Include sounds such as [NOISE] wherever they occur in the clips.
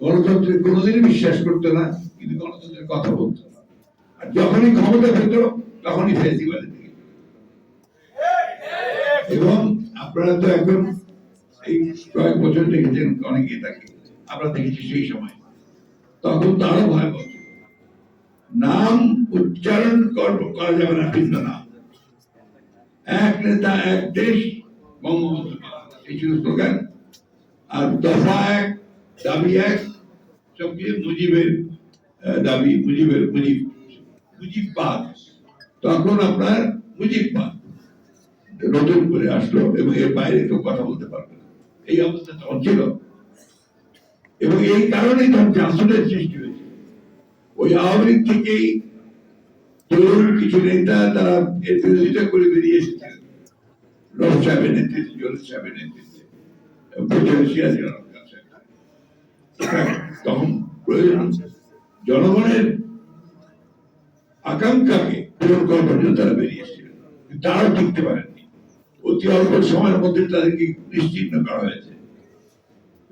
গণতন্ত্রে কোনোদিনই বিশ্বাস করতো না, কিন্তু গণতন্ত্রের কথা বলতো না। আর যখনই ক্ষমতা পেত তখনই দিকে এবং আপনারা তো এখন এই কয়েক বছর দেখেছেন অনেকে তাকে আমরা দেখেছি সেই সময়। তখন তো আরও ভয়াবহ নাম উচ্চারণ করা যাবে না, ভিন্ন নাম। এক নেতা, এক দেশ, বঙ্গবন্ধু এই ছিল স্লোগান। আর দফা এক, দাবি এক সব মুজিবের দাবি, মুজিবের, মুজিব মুজিব পাদ তখন আপনার মুজিব পাদ নতুন করে আসলো এবং এর বাইরে কেউ কথা বলতে পারবে এই অবস্থা তখন ছিল। এবং এই কারণেই তখন জাসনের সৃষ্টি হয়েছে। ওই আওয়ামী থেকেই তরুণ কিছু নেতা তারা এর বিরোধিতা করে বেরিয়ে রব সাহেবের নেতৃত্বে জলিল সাহেবের নেতৃত্বে প্রচারে সাহেব। [COUGHS] তখন প্রয়োজন জনগণের আকাঙ্ক্ষাকে পূরণ করার জন্য তারা বেরিয়ে এসেছিলেন। তারাও টিকতে পারেননি। অতি অল্প সময়ের মধ্যে তাদেরকে নিশ্চিহ্ন করা হয়েছে।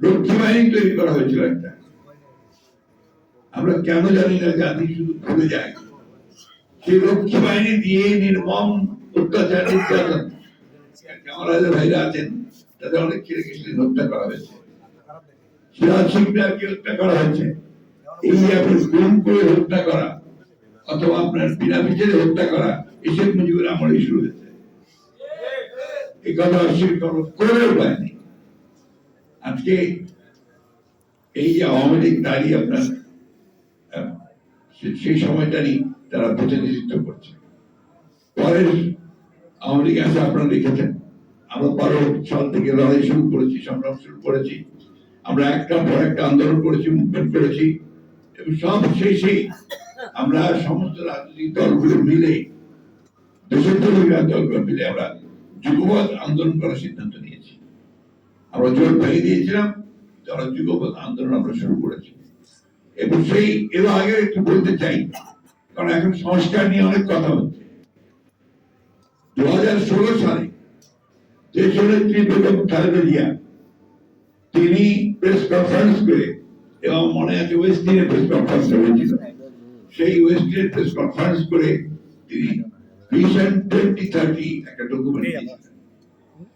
লক্ষ্মী বাহিনী তৈরি করা হয়েছিল একটা। আমরা কেন জানি না জাতি শুধু ভুলে যায়। সেই লক্ষ্মী বাহিনী দিয়ে নির্মম অত্যাচার নির্যাতন কামারাজের ভাইরা আছেন, তাদের অনেক ছেলে কৃষ্ণ হত্যা করা হয়েছে। এই আওয়ামী লীগ আপনার সেই সময়টারই তারা প্রতিনিধিত্ব করছে। পরের আওয়ামী লীগ আছে, আপনারা লিখেছেন আমরা বারো সাল থেকে লড়াই শুরু করেছি, সংগ্রাম শুরু করেছি। আমরা একটা পর একটা আন্দোলন করেছি মুভমেন্ট করেছি এবং সব শেষে আমরা সমস্ত রাজনৈতিক দলগুলো মিলে দলগুলো মিলে আমরা যুগপৎ আন্দোলন করার সিদ্ধান্ত নিয়েছি। আমরা জোর দিয়েছিলাম তারা যুগপৎ আন্দোলন আমরা শুরু করেছি। এবং সেই, এর আগে একটু বলতে চাই, কারণ এখন সংস্কার নিয়ে অনেক কথা হচ্ছে। দু হাজার ষোলো সালে বেগম খালেদা জিয়া, তিনি প্রেস কনফারেন্স করে এবং মনে আছে ওয়েস্টিনে প্রেস কনফারেন্স হয়েছিল সেই ওয়েস্টিনে প্রেস কনফারেন্স করে তিনি ভিশন টোয়েন্টি থার্টি একটা ডকুমেন্ট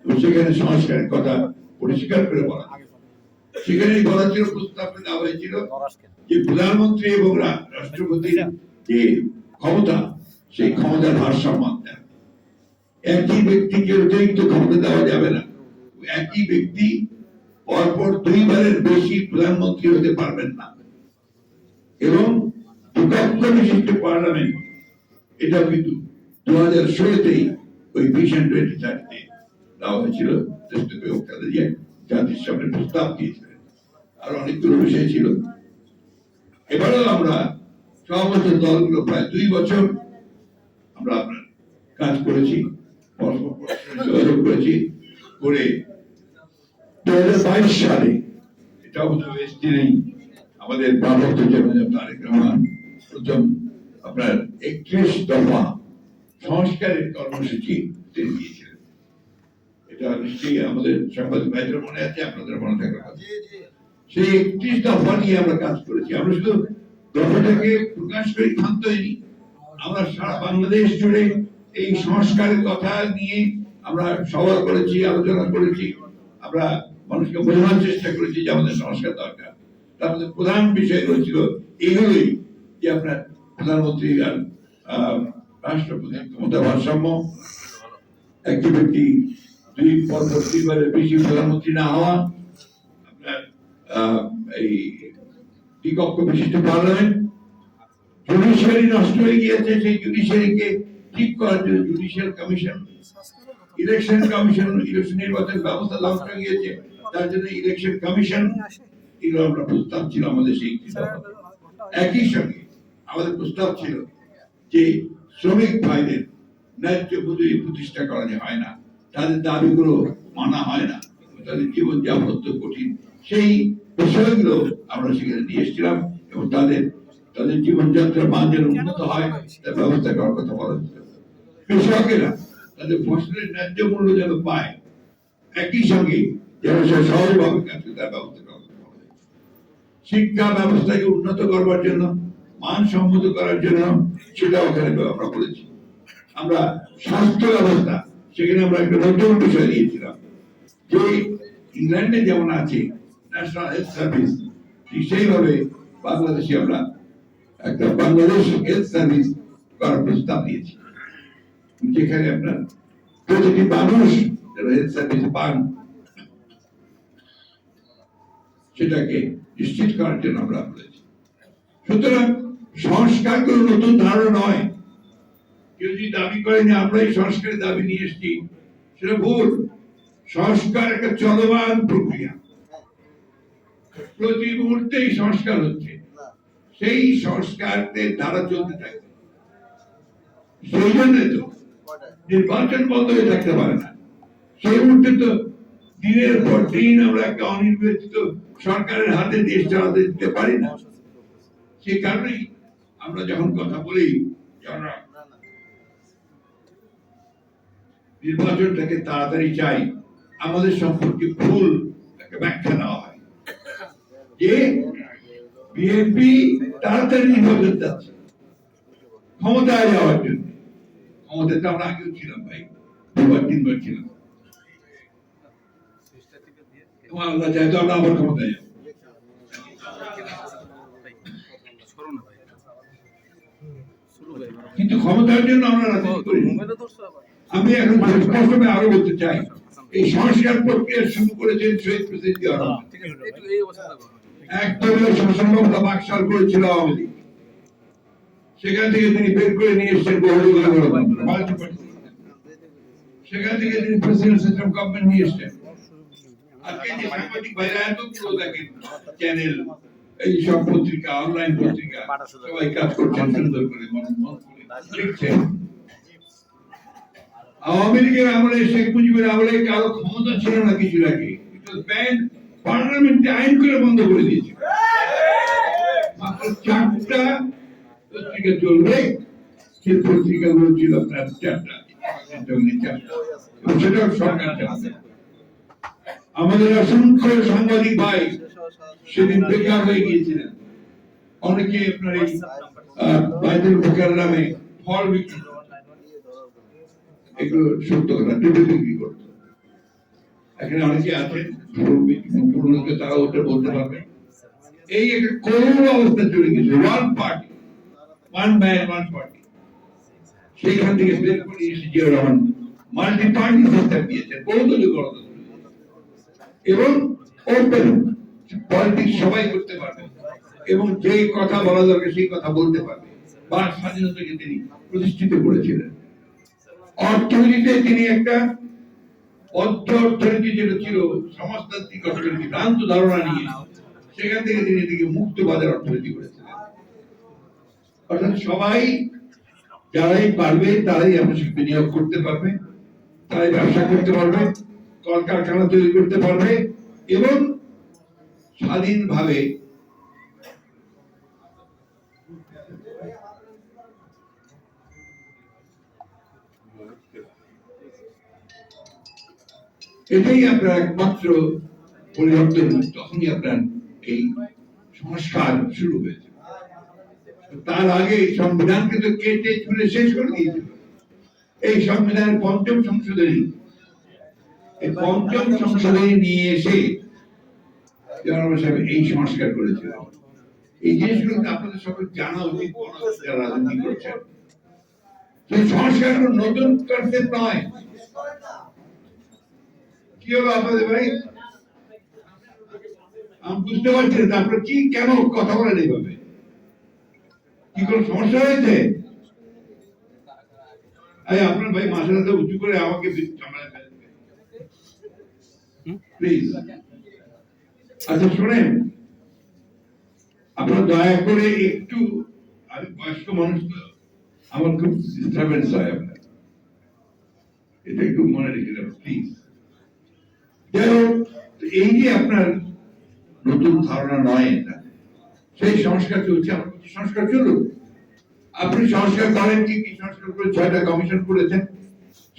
এবং সেখানে সংস্কারের কথা পরিষ্কার করে বলা সেখানে বলা ছিল দেওয়া হয়েছিল যে প্রধানমন্ত্রী এবং রাষ্ট্রপতির যে ক্ষমতা সেই ক্ষমতার ভারসাম্য। একই ব্যক্তিকে অতিরিক্ত ক্ষমতা দেওয়া যাবে না। একই ব্যক্তি পরপর দুইবারের বেশি প্রধানমন্ত্রী হতে পারবেন না। এবং দুকক্ষ বিশিষ্ট পার্লামেন্ট, এটা কিন্তু দু হাজার ষোলোতেই ওই ভিশন টোয়েন্টি দেওয়া হয়েছিল। জাতির সামনে প্রস্তাব দিয়েছিলেন, আর অনেকগুলো বিষয় ছিল। এবারেও আমরা দলগুলো প্রায় দুই বছর আমরা আপনার কাজ করেছি পরস্পর যোগাযোগ করেছি, করে দু বাইশ সালে এটা বোধ হয় নেই আমাদের জনতা তারেক রহমান। প্রথম আপনার একত্রিশ দফা সংস্কারের কর্মসূচি তিনি দিয়েছিলেন। এটা নিশ্চয়ই আমাদের সাংবাদিক ভাইদের মনে আছে আপনাদের মনে থাকার কথা সেই একত্রিশ দফা নিয়ে আমরা কাজ করেছি। আমরা শুধু দফাটাকে প্রকাশ করে ক্ষান্ত হয়নি আমরা সারা বাংলাদেশ জুড়ে এই সংস্কারের কথা নিয়ে আমরা সভা করেছি আলোচনা করেছি। আমরা মানুষকে বোঝানোর চেষ্টা করেছি যে আমাদের সংস্কার দরকার। তার মধ্যে প্রধান বিষয় রয়েছিল এইগুলোই যে আপনার প্রধানমন্ত্রী আর রাষ্ট্রপতি ক্ষমতা ভারসাম্য। একটি ব্যক্তি দুই পরবর্তীবারের বেশি প্রধানমন্ত্রী না হওয়া, আপনার এই দ্বিকক্ষ বিশিষ্ট পার্লামেন্ট জুডিশিয়ারি নষ্ট হয়ে গিয়েছে, সেই জুডিশিয়ারিকে ঠিক করার জন্য judicial commission, election commission, election নির্বাচন ব্যবস্থা নষ্ট হয়ে গিয়েছে। তার জন্য ইলেকশন কমিশন এগুলো আমরা প্রস্তাব ছিল আমাদের সেই একই সঙ্গে আমাদের প্রস্তাব ছিল যে শ্রমিক ভাইদের ন্যায্য মজুরি প্রতিষ্ঠা করা হয় না। তাদের দাবিগুলো মানা হয় না। তাদের জীবন যাপন তো কঠিন। সেই বিষয়গুলো আমরা সেখানে নিয়ে এসেছিলাম এবং তাদের তাদের জীবনযাত্রার মান যেন উন্নত হয় তার ব্যবস্থা করার কথা বলা হয়েছিল কৃষকেরা তাদের ফসলের ন্যায্য মূল্য যেন পায় একই সঙ্গে শিক্ষা ব্যবস্থাকে উন্নত করবার জন্য, মানসম্মত করার জন্য সেটা ওখানে আমরা বলেছি। আমরা স্বাস্থ্য ব্যবস্থা, সেখানে আমরা একটা নতুন বিষয় দিয়েছিলাম। যে ইংল্যান্ডে যেমন আছে ন্যাশনাল হেলথ সার্ভিস ঠিক সেইভাবে বাংলাদেশে আমরা একটা বাংলাদেশ হেলথ সার্ভিস করার প্রস্তাব দিয়েছি। যেখানে আপনার প্রতিটি মানুষ হেলথ সার্ভিস পান সেটাকে নিশ্চিত করার জন্য আমরা বলেছি। সুতরাং সংস্কার কোনো নতুন ধারণা নয়। কেউ যদি দাবি করেন আমরা এই সংস্কারের দাবি নিয়ে এসেছি, সেটা ভুল। সংস্কার একটা চলমান প্রক্রিয়া। প্রতি মুহূর্তেই সংস্কার হচ্ছে। সেই সংস্কারের ধারা চলতে থাকে। সেই জন্য তো নির্বাচন বন্ধ হয়ে থাকতে পারে না। সেই মুহূর্তে তো দিনের পর দিন আমরা একটা অনির্বাচিত সরকারের হাতে দেশ চালাতে দিতে পারি না। সেই কারণেই আমরা যখন কথা বলি নির্বাচনটাকে তাড়াতাড়ি চাই, আমাদের সম্পর্কে ভুল একটা ব্যাখ্যা দেওয়া হয়। যে বিএনপি তাড়াতাড়ি নির্বাচন যাচ্ছে ক্ষমতায় যাওয়ার জন্য। ক্ষমতায় তো আমরা আগেও ছিলাম ভাই, দুবার, তিনবার ছিলাম। আল্লাহ চাই তো আমরা আবার ক্ষমতায় যাব কিন্তু ক্ষমতার জন্য আমরা। আমি এখন স্পষ্টভাবে আরও বলতে চাই এই সংস্কার প্রক্রিয়া শুরু করেছেন শহীদ প্রেসিডেন্ট জিয়া রহমান। একদলীয় শাসন বাকশাল করেছিল আওয়ামী লীগ সেখান থেকে তিনি বের করে নিয়ে এসেছেন। সেখান থেকে তিনি প্রেসিডেন্ট সিস্টেম গভর্নমেন্ট নিয়ে এসেছেন আজকে যে সাংবাদিক ভাইরা এতগুলো দেখেন চ্যানেল এই সব পত্রিকা অনলাইন পত্রিকা সবাই কাজ করছেন সুন্দর করে লিখছেন আওয়ামী লীগের আমলে শেখ মুজিবের আমলে কারও ক্ষমতা ছিল না কিছু আগে পার্লামেন্টে আইন করে বন্ধ করে দিয়েছে। মাত্র চারটা পত্রিকা চলবে সেই পত্রিকাগুলো ছিল আপনার চারটা। সেটাও সরকার চালাবে। আমাদের অসংখ্য সাংবাদিক ভাই সেদিন বেকার হয়ে গিয়েছিলেন। অনেকে আপনার এই বাইতুল বেকার নামে ফল বিক্রি করে। এগুলো সত্য বিক্রি এখানে অনেকে আছেন তারা ওটা বলতে পারবে। এই একটা করুণ অবস্থা চলে গেছে one party one one party সেইখান থেকে বের করে এসে Zia Rahman multi party system দিয়েছেন বহুদলীয় গণতন্ত্র এবং ওপেন পলিটিক্স সবাই করতে পারবে। এবং যে কথা বলা দরকার সেই কথা বলতে পারবে। বা স্বাধীনতাকে তিনি প্রতিষ্ঠিত করেছিলেন। অর্থনীতিতে তিনি একটা অর্থ অর্থনীতি যেটা ছিল, সমাজতান্ত্রিক অর্থনীতি, ভ্রান্ত ধারণা নিয়ে সেখান থেকে তিনি এদিকে মুক্ত বাজার অর্থনীতি করেছিলেন। অর্থাৎ সবাই যারাই পারবে, তারাই আপনার বিনিয়োগ করতে পারবে, তারাই ব্যবসা করতে পারবে। কলকারখানা তৈরি করতে পারবে এবং স্বাধীনভাবে এটাই আপনার একমাত্র পরিবর্তন, তখনই আপনার এই সংস্কার শুরু হয়েছে। তার আগে সংবিধানকে তো কেটে ছুড়ে শেষ করে দিয়েছিল। এই সংবিধানের পঞ্চম সংশোধনী পঞ্চম সংশোধনী নিয়ে এসে এই সংস্কার করেছিল এই জিনিসগুলো আপনাদের সকল জানা উচিত রাজনীতি করছেন। সংস্কার নতুন নয়। কি হলো আপনাদের ভাই? আমি বুঝতে পারছি না আপনার কি, কেন কথা বলেন এইভাবে? কি কোনো সমস্যা হয়েছে? আপনার ভাই হাতে উঁচু করে আমাকে প্লিজ আচ্ছা শোনেন। দয়া করে একটু আমি বয়স্ক মানুষ তো, আমার খুব হয় আপনার। এটা একটু মনে রেখে দেবেন প্লিজ এই যে আপনার নতুন ধারণা নয় এটা। সেই সংস্কার চলছে, আমার সংস্কার চলুক। আপনি সংস্কার করেন কি কি সংস্কার করে, ছয়টা কমিশন করেছেন,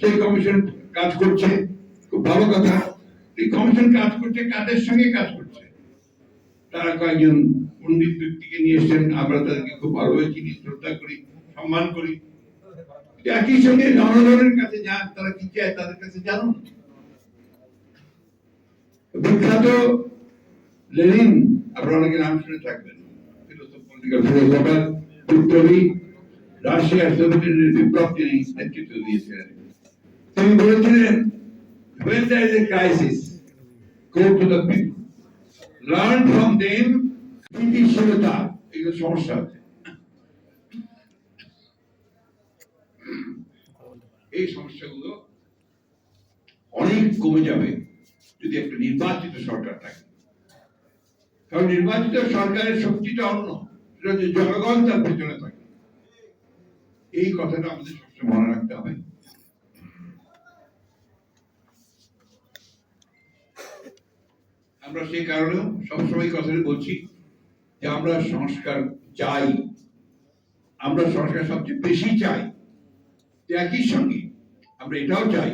সেই কমিশন কাজ করছে। খুব ভালো কথা। এই কমিশন কাজ করছে, কাদের সঙ্গে কাজ করছে? তারা কয়েকজন পণ্ডিত ব্যক্তিকে নিয়ে এসছেন, আমরা তাদেরকে খুব ভালোভাবে চিনি শ্রদ্ধা করি, সম্মান করি। একই সঙ্গে জনগণের কাছে যান তারা কি চায় তাদের কাছে জানুন। বিখ্যাত লেনিন, আপনারা অনেকে নাম শুনে থাকবেন বিপ্লবী রাশিয়ার বিপ্লব তিনি নেতৃত্ব দিয়েছিলেন, তিনি বলেছিলেন when there is a crisis. Go to the people learn from them, স্থিতিশীলতা, এগুলো সমস্যা আছে এই সমস্যাগুলো অনেক কমে যাবে যদি একটা নির্বাচিত সরকার থাকে। কারণ নির্বাচিত সরকারের শক্তিটা অন্য জনগণ তার পেছনে থাকে। এই কথাটা আমাদের সবসময় মনে রাখতে হবে। আমরা সেই কারণেও সবসময় কথাটা বলছি যে আমরা সংস্কার চাই। আমরা সংস্কার সবচেয়ে বেশি চাই। একই সঙ্গে আমরা এটাও চাই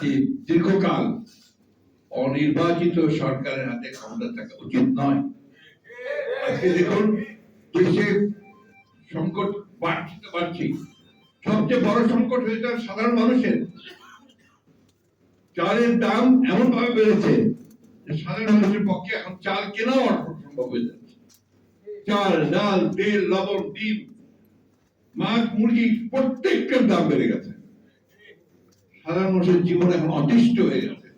যে দীর্ঘকাল অনির্বাচিত সরকারের হাতে ক্ষমতা থাকা উচিত নয়। আজকে দেখুন দেশে সংকট বাড়ছে তো বাড়ছে। সবচেয়ে বড় সংকট হয়েছে সাধারণ মানুষের। চালের দাম এমন ভাবে বেড়েছে পক্ষে এখন চাল কেনাও অসম্ভব হয়ে যাচ্ছে। চাল, ডাল, তেল, লবণ, ডিম, মাছ, মুরগি প্রত্যেকটার দাম বেড়ে গেছে। সাধারণ মানুষের জীবন এখন হয়ে গেছে।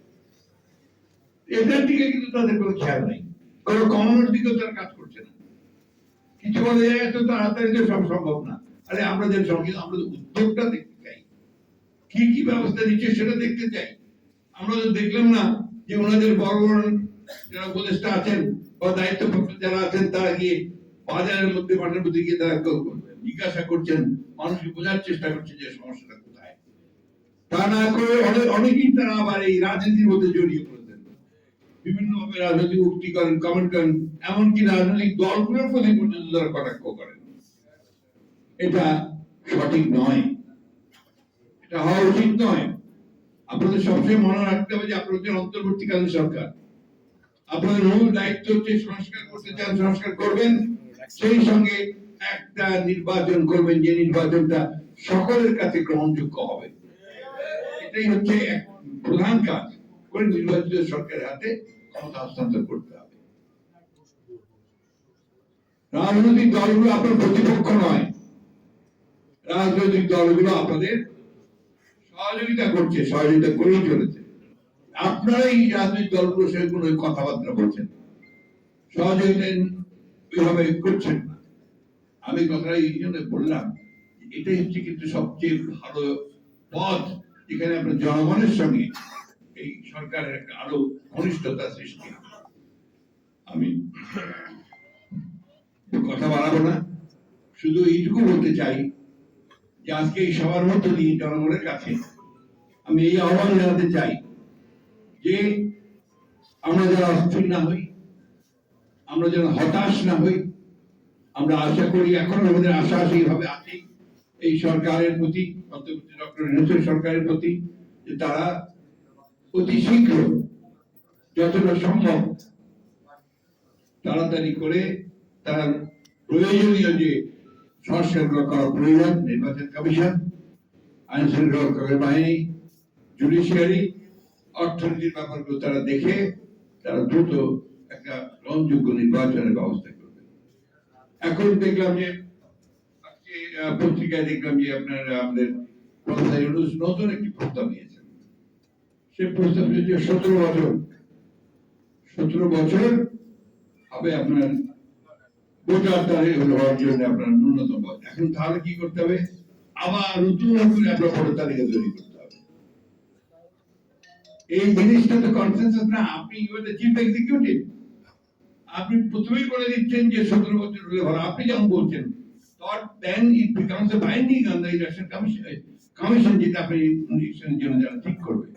এটার দিকে কিন্তু তাদের কোনো খেয়াল নেই। কোনো তারা কাজ করছে না। কিছু বলে তাড়াতাড়ি সব সম্ভব না। আরে আমরা যে সঙ্গে, আমরা তো উদ্যোগটা দেখতে চাই। কি কি ব্যবস্থা নিচ্ছে সেটা দেখতে চাই। আমরা তো দেখলাম না যে ওনাদের বড় বড় যারা উপদেষ্টা আছেন বা দায়িত্বপ্রাপ্ত যারা আছেন, তারা গিয়ে বাজারের মধ্যে মাঠের মধ্যে গিয়ে তারা জিজ্ঞাসা করছেন, মানুষকে বোঝার চেষ্টা করছে যে সমস্যাটা কোথায়। তা না করে অনেক অনেকেই তারা আবার এই রাজনীতির মধ্যে জড়িয়ে পড়েছেন। বিভিন্ন ভাবে রাজনৈতিক উক্তি করেন কমেন্ট করেন, এমনকি রাজনৈতিক দলগুলোর প্রতি পর্যন্ত তারা কটাক্ষ করেন। এটা সঠিক নয়। এটা হওয়া উচিত নয়। আপনাদের সবসময় মনে রাখতে হবে যে আপনাদের অন্তর্বর্তীকালীন সরকার। আপনাদের মূল দায়িত্ব হচ্ছে সংস্কার করতে চান, সংস্কার করবেন, সেই সঙ্গে একটা নির্বাচন করবেন যে নির্বাচনটা সকলের কাছে গ্রহণযোগ্য হবে। এটাই হচ্ছে এক প্রধান কাজ করে নির্বাচিত সরকারের হাতে ক্ষমতা হস্তান্তর করতে হবে। রাজনৈতিক দলগুলো আপনার প্রতিপক্ষ নয়। রাজনৈতিক দলগুলো আপনাদের সহযোগিতা করছে, সহযোগিতা করেই চলেছে। আপনারা এই রাজনৈতিক সঙ্গে কোনো কথাবার্তা বলছেন সহযোগিতা করছেন না। আমি কথাটা এই জন্য বললাম, এটাই হচ্ছে কিন্তু সবচেয়ে ভালো পথ, যেখানে আপনার জনগণের সঙ্গে এই সরকারের একটা আরও ঘনিষ্ঠতা সৃষ্টি আমি কথা বাড়াবো না, শুধু এইটুকু বলতে চাই যে আজকে এই সবার মধ্য দিয়ে জনগণের কাছে আমি এই আহ্বান জানাতে চাই যে আমরা যারা অস্থির না হই, আমরা যেন হতাশ না হই, আমরা আশা করি এখন আমাদের আশা সেইভাবে আছে। এই সরকারের প্রতি ডক্টর সরকারের প্রতি যে তারা অতি শীঘ্র যতটা সম্ভব তাড়াতাড়ি করে তার প্রয়োজনীয় যে সংস্কারগুলো করা প্রয়োজন, নির্বাচন কমিশন, আইন শৃঙ্খলা বাহিনী জুডিশিয়ারি অর্থনীতির ব্যাপারগুলো তারা দেখে তারা দ্রুত একটা গ্রহণযোগ্য নির্বাচনের ব্যবস্থা করবে। এখন দেখলাম যে, আজকে পত্রিকায় দেখলাম যে আপনার, আমাদের প্রফেসর ইউনুস নতুন একটি প্রস্তাব নিয়েছেন সে প্রস্তাব হচ্ছে সতেরো বছর। সতেরো বছর হবে আপনার ভোটার তারিখ হওয়ার জন্য আপনার ন্যূনতম। এখন তাহলে কি করতে হবে? আবার নতুন করে আপনার ভোটার তালিকা তৈরি করতে হবে। এই জিনিসটা তো কনসেন্সাস না, আপনি you are the chief executive আপনি প্রথমেই বলে দিচ্ছেন যে সতেরো বছর হলে ভালো। আপনি যেমন বলছেন thought then it becomes a binding on the election commission commission যেটা আপনি ইলেকশনের জন্য যারা ঠিক করবে।